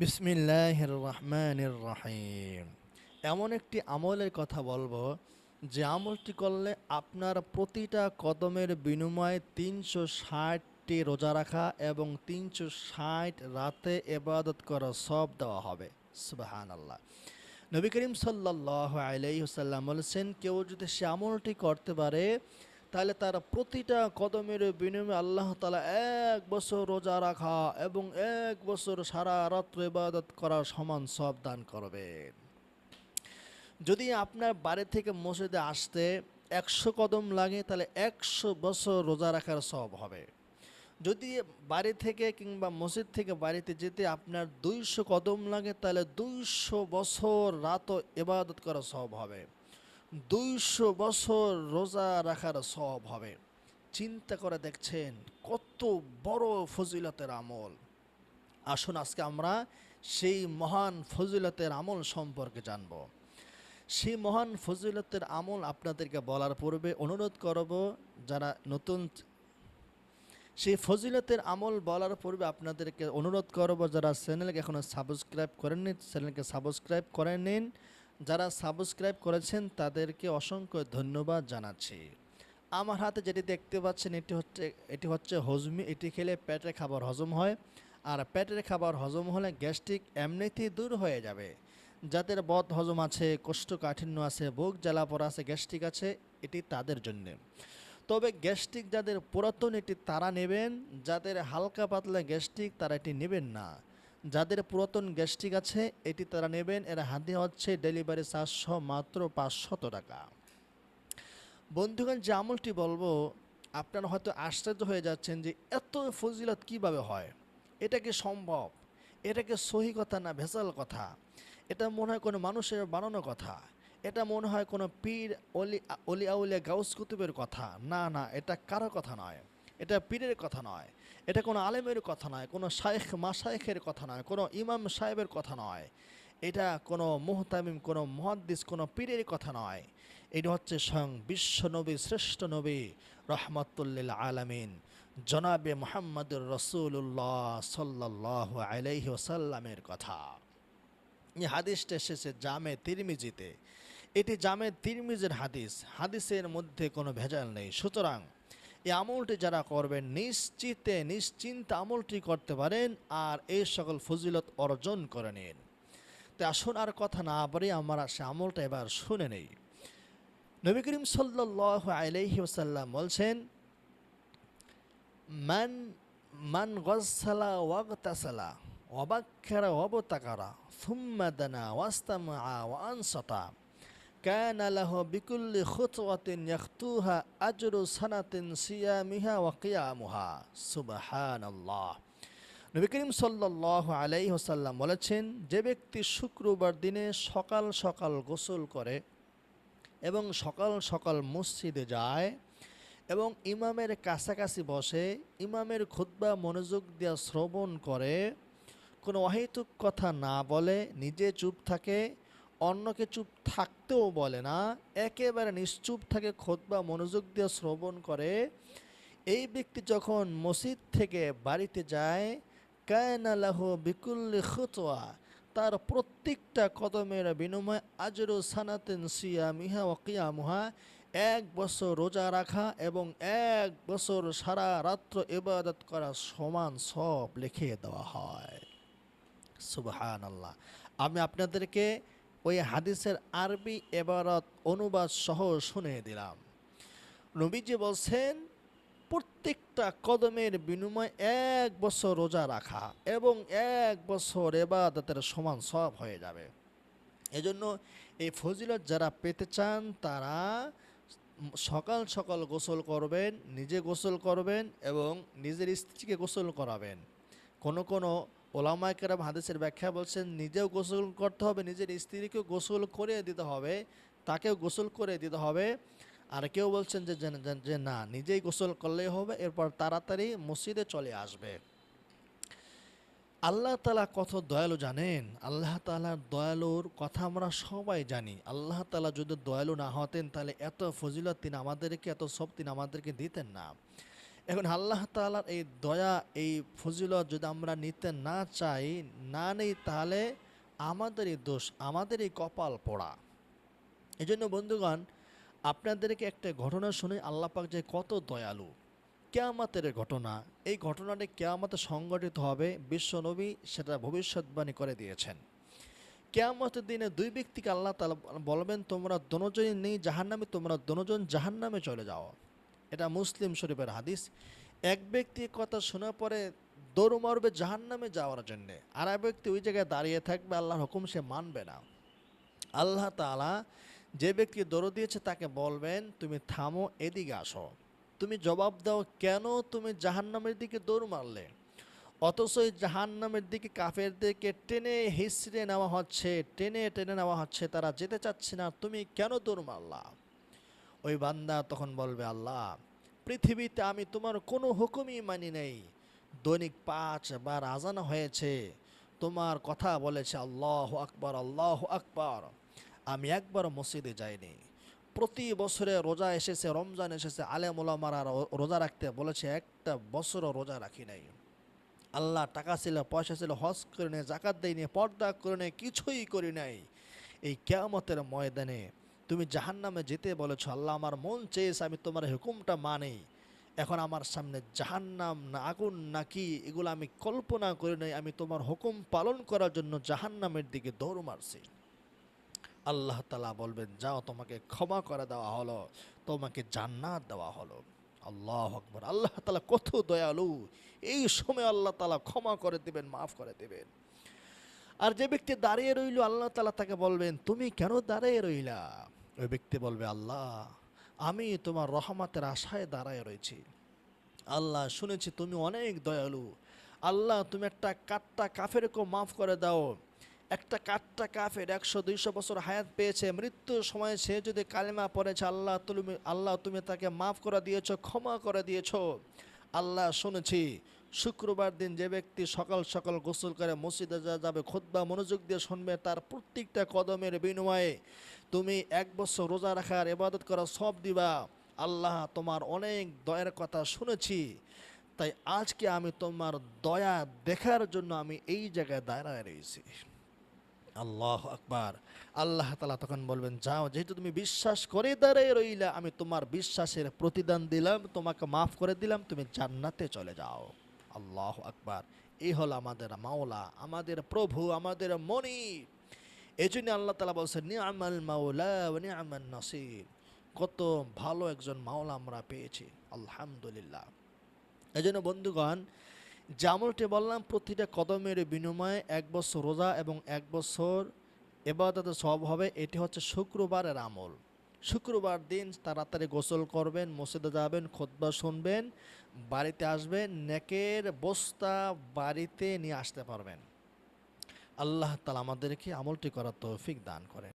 বিসমিল্লাহ রহমানির রহিম এমন একটি আমলের কথা বলব, যে আমলটি করলে আপনার প্রতিটা কদমের বিনিময়ে তিনশো ষাটটি রোজা রাখা এবং তিনশো ষাট রাতে এবাদত করা সব দেওয়া হবে। সুবাহান আল্লাহ নবী করিম সাল্লাহ আলাইসাল্লাম বলেছেন, কেউ যদি সে আমলটি করতে পারে তাহলে তার প্রতিটা কদমের বিনিময়ে আল্লাহ তালা এক বছর রোজা রাখা এবং এক বছর সারা রাত্র ইবাদত করার সমান সব দান করবেন যদি আপনার বাড়ি থেকে মসজিদে আসতে একশো কদম লাগে, তাহলে একশো বছর রোজা রাখার সব হবে। যদি বাড়ি থেকে কিংবা মসজিদ থেকে বাড়িতে যেতে আপনার দুইশো কদম লাগে, তাহলে দুইশো বছর রাতও ইবাদত করা সব হবে। দুইশো বছর রোজা রাখার সব হবে। চিন্তা করে দেখছেন কত বড় ফজিলতের আমল। আসুন আজকে আমরা সেই মহান ফজিলতের আমল সম্পর্কে জানব। সেই মহান ফজিলতের আমল আপনাদেরকে বলার পূর্বে অনুরোধ করব, যারা নতুন সেই ফজিলতের আমল বলার পূর্বে আপনাদেরকে অনুরোধ করব, যারা চ্যানেলকে এখনও সাবস্ক্রাইব করেননি, চ্যানেলকে সাবস্ক্রাইব করে নিন। যারা সাবস্ক্রাইব করেছেন তাদেরকে অসংখ্য ধন্যবাদ জানাচ্ছি। আমার হাতে যেটি দেখতে পাচ্ছেন এটি হচ্ছে এটি হচ্ছে হজমি, এটি খেলে পেটের খাবার হজম হয়। আর পেটের খাবার হজম হলে গ্যাস্ট্রিক এমনিতেই দূর হয়ে যাবে। যাদের বদ হজম আছে, কোষ্ঠকাঠিন্য আছে বুক জ্বালা পড়া আছে, গ্যাস্ট্রিক আছে, এটি তাদের জন্যে। তবে গ্যাস্ট্রিক যাদের পুরাতন, এটি তারা নেবেন। যাদের হালকা পাতলা গ্যাস্ট্রিক, তারা এটি নেবেন না। যাদের পুরাতন গ্যাস্ট্রিক আছে, এটি তারা নেবেন। এর হাতে হচ্ছে ডেলিভারি চারশো মাত্র পাঁচশত টাকা। বন্ধুগণ, যে আমলটি বলব, আপনারা হয়তো আশ্চর্য হয়ে যাচ্ছেন যে এত ফজিলত কীভাবে হয়? এটা কি সম্ভব? এটা কি সহি কথা না ভেজাল কথা? এটা মনে হয় কোনো মানুষের বানানো কথা? এটা মনে হয় কোনো পীর অলি অলি আউলিয়া গাউস কুতুবের কথা? না না, এটা কারও কথা নয়। এটা পীরের কথা নয়। এটা কোনো আলেমের কথা নয়, কোনো শায়েখ মাসায়েখের কথা নয়, কোনো ইমাম সাহেবের কথা নয়। এটা কোনো মোহতামিম, কোনো মহাদ্দিস, কোনো পীরের কথা নয়। এটা হচ্ছে স্বয়ং বিশ্ব নবী, শ্রেষ্ঠ নবী রহমতুল্লিল আলামিন, জনাবে মোহাম্মদুর রসুল্লাহ সাল্লাহ আলাইহি ওসাল্লামের কথা। এই হাদিসটা এসেছে জামে তিরমিজিতে। এটি জামে তিরমিজের হাদিস। হাদিসের মধ্যে কোনো ভেজাল নেই। সুতরাং এই আমলটি যারা করবেন, নিশ্চিতে, নিশ্চিন্তে আমলটি করতে পারেন আর এই সকল ফজিলত অর্জন করে নিন। তো আসুন আর কথা না বলে আমরা সে আমলটা এবার শুনে নেই। নবী করিম সাল্লাহ আলাইহি ওসাল্লাম বলছেন, মান মান গসালা ওয়াগতাসালা ওয়াবাক্ষারা ওয়াবতাকারা থুম্মা দানা ওয়াস্তামা ওয়ানসতা كان له بكل خطوة يخطوها أجر سنة صيامها وقيامها سبحان الله নবী করিম সাল্লাহ আলাইহি ওসাল্লাম বলেছেন যে ব্যক্তি শুক্রবার দিনে সকাল সকাল গোসল করে এবং সকাল সকাল মসজিদে যায় এবং ইমামের কাছাকাছি বসে ইমামের খুদ্া মনোযোগ দিয়া শ্রবণ করে কোনো অহেতুক কথা না বলে নিজে চুপ থাকে অন্যকে চুপ থাকতেও বলে না, একেবারে নিশ্চুপ থাকে খোদবা মনোযোগ দিয়ে শ্রবণ করে। এই ব্যক্তি যখন মসজিদ থেকে বাড়িতে যায় কায়নালাহ বিকুল্লি খুতোয়া তার প্রত্যেকটা কদমের বিনিময়ে আজরু সানাতেন সিয়া মিহা ও কিয়ামুহা, এক বছর রোজা রাখা এবং এক বছর সারা রাত্র ইবাদত করা সমান সব লিখে দেওয়া হয়। সুবহান আল্লাহ আমি আপনাদেরকে ওই হাদিসের আরবি এবারত অনুবাদ সহ শুনে দিলাম। নবীজি বলছেন, প্রত্যেকটা কদমের বিনিময়ে এক বছর রোজা রাখা এবং এক বছর এবাদতের সমান সব হয়ে যাবে। এজন্য এই ফজিলত যারা পেতে চান, তারা সকাল সকাল গোসল করবেন, নিজে গোসল করবেন এবং নিজের স্ত্রীকে গোসল করাবেন। কোনো কোনো ওলামায়কেরাম হাদিসের ব্যাখ্যা বলছেন, নিজেও গোসল করতে হবে, নিজের স্ত্রীকেও গোসল করে দিতে হবে, তাকেও গোসল করে দিতে হবে। আর কেউ বলছেন যে যে না, নিজেই গোসল করলেই হবে, এরপর তাড়াতাড়ি মসজিদে চলে আসবে। আল্লাহ তালা কত দয়ালু জানেন? আল্লাহ তালার দয়ালুর কথা আমরা সবাই জানি। আল্লাহ তালা যদি দয়ালু না হতেন, তাহলে এত ফজিলত তিনি আমাদেরকে, এত সব তিনি আমাদেরকে দিতেন না। এখন আল্লাহ তাআলার এই দয়া, এই ফজিলত যদি আমরা নিতে না চাই, না নেই তাহলে আমাদেরই দোষ, আমাদেরই কপাল পড়া। এই জন্য বন্ধুগণ, আপনাদেরকে একটা ঘটনা শুনে আল্লাহ পাক যে কত দয়ালু। কেয়ামতের ঘটনা, এই ঘটনাটি কেয়ামতে সংগঠিত হবে বিশ্বনবী সেটা ভবিষ্যৎবাণী করে দিয়েছেন। কেয়ামতের দিনে দুই ব্যক্তিকে আল্লাহ তালা বলবেন, তোমরা দনোজনই নেই জাহান্নামে, তোমরা দনোজন জাহান্নামে চলে যাও। এটা মুসলিম শরীফের হাদিস। এক ব্যক্তি কথা শোনার পরে দৌড় মারবে জাহান্নামে যাওয়ার জন্যে। আর এক ব্যক্তি ওই জায়গায় দাঁড়িয়ে থাকবে, আল্লাহর হুকুম সে মানবে না। আল্লাহ তাআলা যে ব্যক্তি দৌড় দিয়েছে তাকে বলবেন, তুমি থামো, এদিকে আসো। তুমি জবাব দাও, কেন তুমি জাহান্নামের দিকে দৌড় মারলে? অথচ এই জাহান্নামের দিকে কাফেরদেরকে টেনে হিসড়ে নেওয়া হচ্ছে, টেনে টেনে নেওয়া হচ্ছে, তারা যেতে চাচ্ছে না। তুমি কেন দৌড় মারলা? ওই বান্দা তখন বলবে, আল্লাহ, পৃথিবীতে আমি তোমার কোনো হুকুমই মানি নেই। দৈনিক পাঁচ বার আজান হয়েছে। তোমার কথা বলেছে, আল্লাহ আকবর আল্লাহ আকবর। আমি একবার মসজিদে যাইনি। প্রতি বছরে রোজা এসেছে, রমজান এসেছে আলেম ওলামারা রো- রোজা রাখতে বলেছে, একটা বছরও রোজা রাখি নাই। আল্লাহ টাকা ছিল, পয়সা ছিল, হজ করে নেই জাকাত দেয়নি, পর্দা করে নেই কিছুই করি নাই। এই কেয়ামতের ময়দানে তুমি জাহান্নামে যেতে বলেছ, আল্লাহ আমার মন চেয়েছে, আমি তোমার হুকুমটা মানে। এখন আমার সামনে জাহান্নাম না আগুন নাকি, এগুলো আমি কল্পনা করি নাই, আমি তোমার হুকুম পালন করার জন্য জাহান্নামের দিকে দৌড় মারছি। আল্লাহ তালা বলবেন, যাও, তোমাকে ক্ষমা করে দেওয়া হলো, তোমাকে জান্নাত দেওয়া হলো। আল্লাহ আকবর। আল্লাহ তালা কত দয়ালু। এই সময় আল্লাহ তালা ক্ষমা করে দেবেন, মাফ করে দেবেন। আর যে ব্যক্তি দাঁড়িয়ে রইল, আল্লাহ তালা তাকে বলবেন, তুমি কেন দাঁড়িয়ে রইলা? ওই ব্যক্তি বলবে, আল্লাহ, আমি তোমার রহমতের আশায় দাঁড়ায় রয়েছি। আল্লাহ, শুনেছি তুমি অনেক দয়ালু। আল্লাহ, তুমি একটা কাট্টা কাফেরকেও মাফ করে দাও। একটা কাট্টা কাফের একশো, দুইশো বছর হায়াত পেয়েছে, মৃত্যুর সময় সে যদি কালেমা পড়েছে, আল্লাহ, তুমি আল্লাহ, তুমি তাকে মাফ করে দিয়েছ, ক্ষমা করে দিয়েছ। আল্লাহ, শুনেছি শুক্রবার দিন যে ব্যক্তি সকাল সকাল গোসল করে মসজিদে যা যাবে খোদ্া মনোযোগ দিয়ে শুনবে তার প্রত্যেকটা কদমের বিনিময়ে তুমি এক বছর রোজা রাখার এবাদত করা সব দিবা। আল্লাহ তোমার অনেক দয়ার কথা শুনেছি। তাই আজকে আমি তোমার দয়া দেখার জন্য আমি এই জায়গায় দাঁড়ায় রয়েছি। আল্লাহ আকবার। আল্লাহ তালা তখন বলবেন, যাও, যেহেতু তুমি বিশ্বাস করে দাঁড়িয়ে রইলা, আমি তোমার বিশ্বাসের প্রতিদান দিলাম, তোমাকে মাফ করে দিলাম, তুমি জান্নাতে চলে যাও। আল্লাহ আকবার। এই হল আমাদের মাওলা, আমাদের প্রভু, আমাদের মনি এই জন্য আল্লাহ তালা বলছেন নিয়ামাল মাওলা নিয়ামান নাসির। কত ভালো একজন মাওলা আমরা পেয়েছি, আলহামদুলিল্লাহ। এই জন্য বন্ধুগণ যে আমলটি বললাম, প্রতিটা কদমের বিনিময়ে এক বছর রোজা এবং এক বছর এবাদতে সব হবে, এটি হচ্ছে শুক্রবারের আমল। শুক্রবার দিন তাড়াতাড়ি গোসল করবেন, মসজিদে যাবেন খোদবা শুনবেন, বাড়িতে আসবেন, নেকের বস্তা বাড়িতে নিয়ে আসতে পারবেন। আল্লাহ তালা আমাদেরকে আমলটি করার তৌফিক দান করেন।